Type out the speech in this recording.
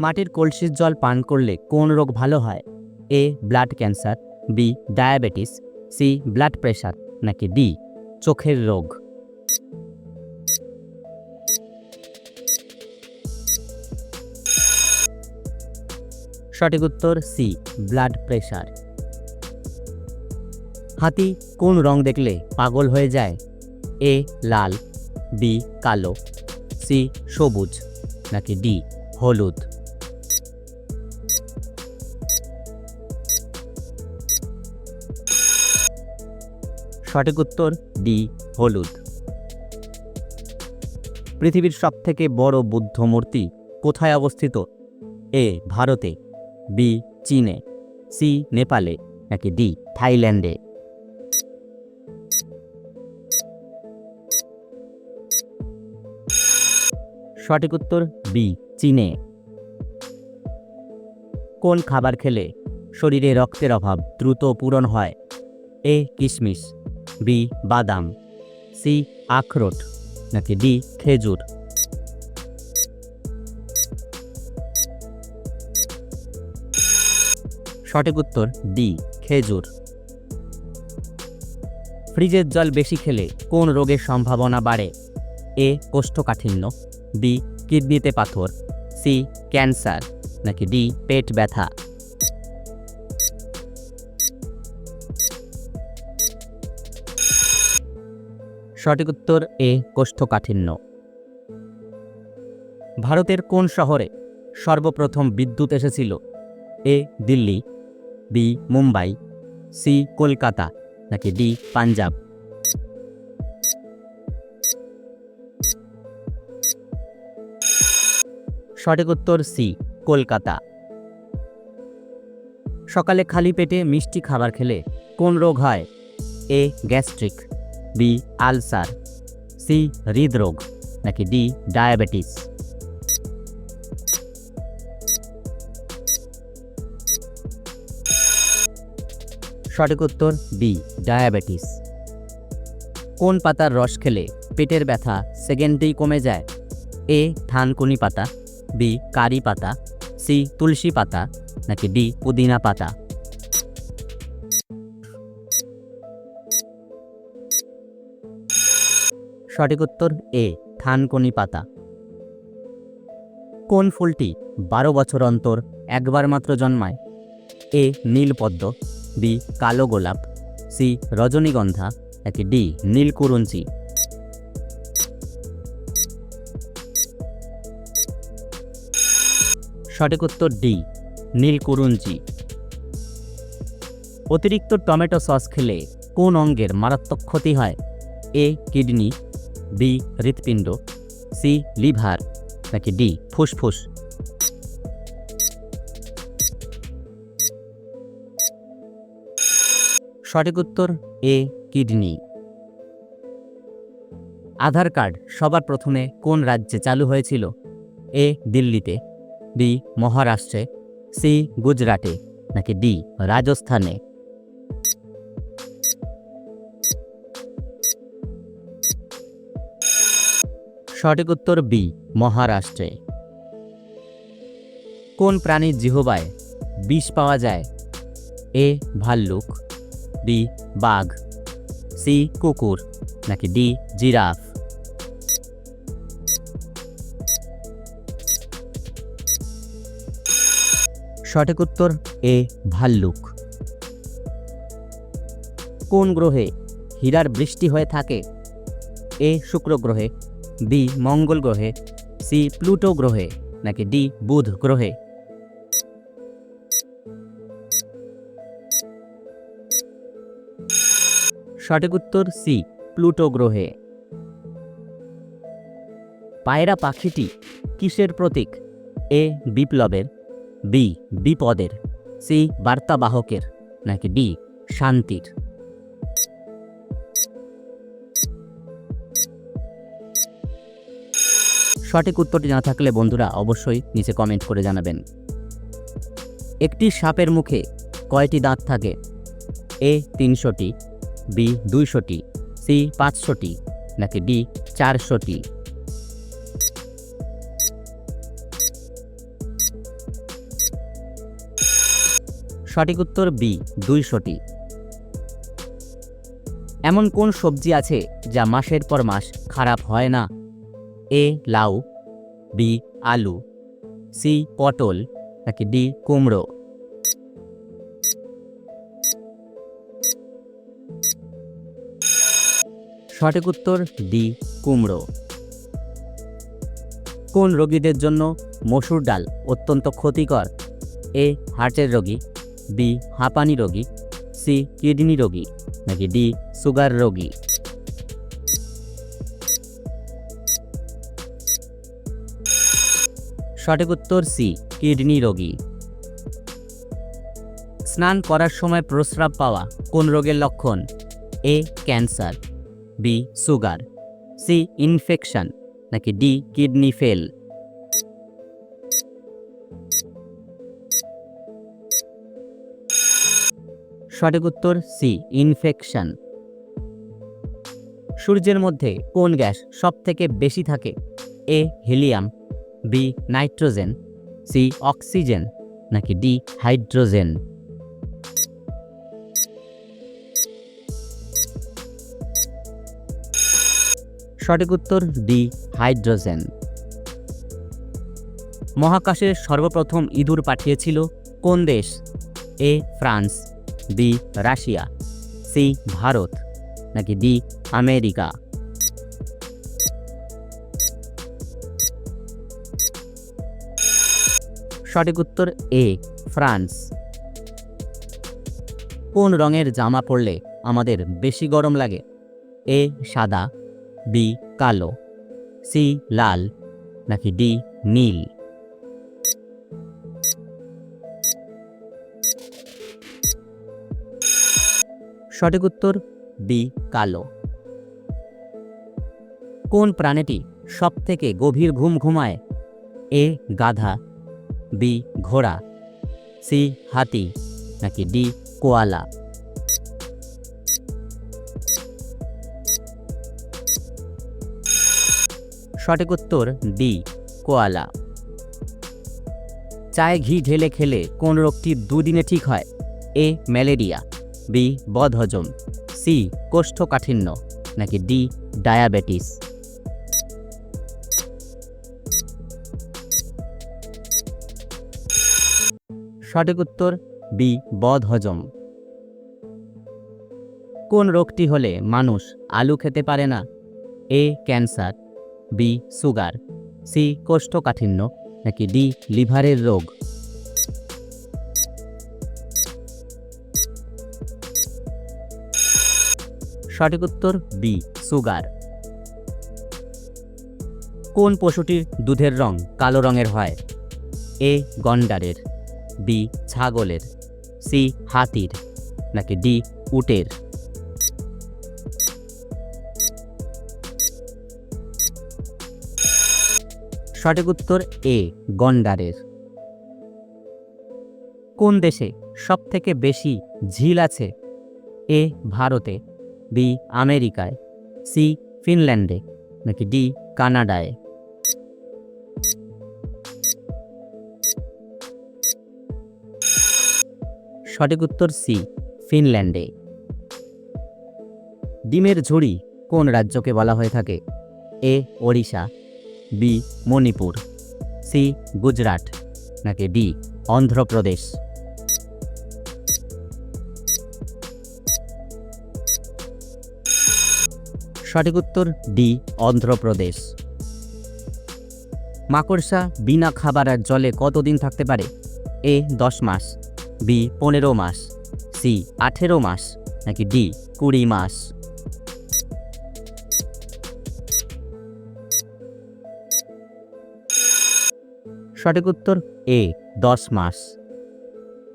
মাটির কলসির জল পান করলে কোন রোগ ভালো হয়? A, blood cancer, B, diabetes, C, blood pressure নাকি ডি, চোখের রোগ? সঠিক উত্তর সি, ব্লাড প্রেশার হাতি কোন রং দেখলে পাগল হয়ে যায়? এ, লাল, বি, কালো, সি, সবুজ, নাকি ডি, হলুদ? সঠিক উত্তর ডি, হলুদ। পৃথিবীর সবথেকে বড় বুদ্ধ মূর্তি কোথায় অবস্থিত? এ, ভারতে, বি, চীনে, সি, নেপালে, নাকি ডি, থাইল্যান্ডে? সঠিক উত্তর বি, চীনে। কোন খাবার খেলে শরীরে রক্তের অভাব দ্রুত পূরণ হয়? এ, কিশমিশ। বি, বাদাম, সি, আখরোট, নাকি ডি, খেজুর। সঠিক উত্তর, ডি, খেজুর। ফ্রিজের জল বেশি খেলে কোন রোগের সম্ভাবনা বাড়ে? এ, কোষ্ঠকাঠিন্য, বি, কিডনিতে পাথর, সি, ক্যান্সার, নাকি ডি, পেট ব্যথা। সঠিক উত্তর এ, কোষ্ঠকাঠিন্য। ভারতের কোন শহরে সর্বপ্রথম বিদ্যুৎ এসেছিল? A, Delhi, B, Mumbai, C, Kolkata, নাকি ডি, পাঞ্জাব? সঠিক উত্তর সি, কলকাতা। সকালে খালি পেটে মিষ্টি খাবার খেলে কোন রোগ হয়? A, gastric. B ulcer C হৃদরোগ, নাকি ডি ডায়াবেটিস সঠিক উত্তর বি ডায়াবেটিস কোন পাতার রস খেলে পেটের ব্যথা সেকেন্ডেই কমে যায়? এ থানকুনি পাতা বি কারি পাতা সি তুলসী পাতা, নাকি ডি পুদিনা পাতা? সঠিক উত্তর এ, থানকনি পাতা। কোন ফুলটি বারো বছর অন্তর একবার মাত্র জন্মায়? এ, নীলপদ্ম, বি, কালো গোলাপ, সি, রজনীগন্ধা, নাকি ডি নীলকুরঞ্চি সঠিক উত্তর ডি নীলকুরুঞ্চি অতিরিক্ত টমেটো সস খেলে কোন অঙ্গের মারাত্মক ক্ষতি হয়? এ, কিডনি বি হৃৎপিণ্ড। C liver. নাকি ডি ফুসফুস। সঠিক উত্তর এ কিডনি। আধার কার্ড সবার প্রথমে কোন রাজ্যে চালু হয়েছিল? এ দিল্লিতে। বি মহারাষ্ট্রে। সি গুজরাটে। নাকি ডি রাজস্থানে। সঠিক উত্তর বি, মহারাষ্ট্রে। কোন প্রাণীর জিহবায় বিষ পাওয়া যায়? এ, ভাল্লুক, বি, বাঘ, সি, কুকুর, নাকি ডি, জিরাফ? সঠিক উত্তর এ, ভাল্লুক। কোন গ্রহে হীরার বৃষ্টি হয়ে থাকে? এ, শুক্র গ্রহে। বি মঙ্গল গ্রহে, সি প্লুটো গ্রহে, নাকি ডি বুধ গ্রহে? সঠিক উত্তর সি, প্লুটো গ্রহে। পায়রা পাখিটি কিসের প্রতীক? এ বিপ্লবের, বি বিপদের, সি বার্তাবাহকের, নাকি ডি শান্তির? সঠিক উত্তরটি জানা থাকলে বন্ধুরা অবশ্যই নিচে কমেন্ট করে জানাবেন। একটি সাপের মুখে কয়টি দাঁত থাকে? এ তিনশোটি, বি দুইশোটি, সি পাঁচশোটি, নাকি ডি চারশোটি? সঠিক উত্তর বি দুইশোটি। এমন কোন সবজি আছে যা মাসের পর মাস খারাপ হয় না? এ লাউ বি আলু সি পটল, নাকি ডি কুমড়ো। সঠিক উত্তর ডি কুমড়ো। কোন রোগীদের জন্য মসুর ডাল অত্যন্ত ক্ষতিকর? এ হার্টের রোগী বি হাঁপানি রোগী সি কিডনি রোগী, নাকি ডি সুগার রোগী? সঠিক উত্তর সি, কিডনি রোগী। স্নান করার সময় প্রস্রাব পাওয়া কোন রোগের লক্ষণ? A, cancer, B, sugar, C, infection, নাকি ডি, কিডনি ফেল। সঠিক উত্তর সি, ইনফেকশন। সূর্যের মধ্যে কোন গ্যাস সব থেকে বেশি থাকে? A, helium B nitrogen, C oxygen, নাকি ডি হাইড্রোজেন? সঠিক উত্তর ডি হাইড্রোজেন। মহাকাশে সর্বপ্রথম ইঁদুর পাঠিয়েছিল কোন দেশ? A France, B Russia, C Bharat, নাকি ডি আমেরিকা? সঠিক উত্তর এ, ফ্রান্স। কোন রঙের জামা পরলে আমাদের বেশি গরম লাগে? এ, সাদা, বি, কালো, সি, লাল, নাকি ডি, নীল? সঠিক উত্তর বি, কালো। কোন প্রাণীটি সব থেকে গভীর ঘুম ঘুমায়? এ, গাধা বি, ঘোড়া, সি, হাতি, নাকি ডি, কোয়ালা। সঠিক উত্তর ডি, কোয়ালা। চায়ে ঘি ঢেলে খেলে কোন রোগটি দুদিনে ঠিক হয়? এ, ম্যালেরিয়া, বি, বদহজম, সি, কোষ্ঠকাঠিন্য, নাকি ডি, ডায়াবেটিস। সঠিক উত্তর বি বদহজম কোন রোগটি হলে মানুষ আলু খেতে পারে না? A cancer. B sugar. C কোষ্ঠকাঠিন্য। নাকি ডি লিভারের রোগ? সঠিক উত্তর বি সুগার। কোন পশুটির দুধের রং কালো রঙের হয়? এ গন্ডারের। বি ছাগলের। সি হাতির, নাকি ডি উটের। সঠিক উত্তর এ গন্ডারের। কোন দেশে সবথেকে বেশি ঝিল আছে? এ ভারতে। বি আমেরিকায়। সি ফিনল্যান্ডে। নাকি ডি কানাডায়। সঠিক উত্তর সি, ফিনল্যান্ডে। ডিমের ঝুড়ি কোন রাজ্যকে বলা হয়ে থাকে? A, Odisha, B, Manipur, C, Gujarat, নাকি ডি, অন্ধ্রপ্রদেশ? সঠিক উত্তর ডি, অন্ধ্রপ্রদেশ। মাকড়সা বিনা খাবার আর জলে কতদিন থাকতে পারে? এ, দশ মাস। বি, পনেরো মাস, সি, আঠেরো মাস, নাকি ডি, কুড়ি মাস? সঠিক উত্তর, এ, দশ মাস।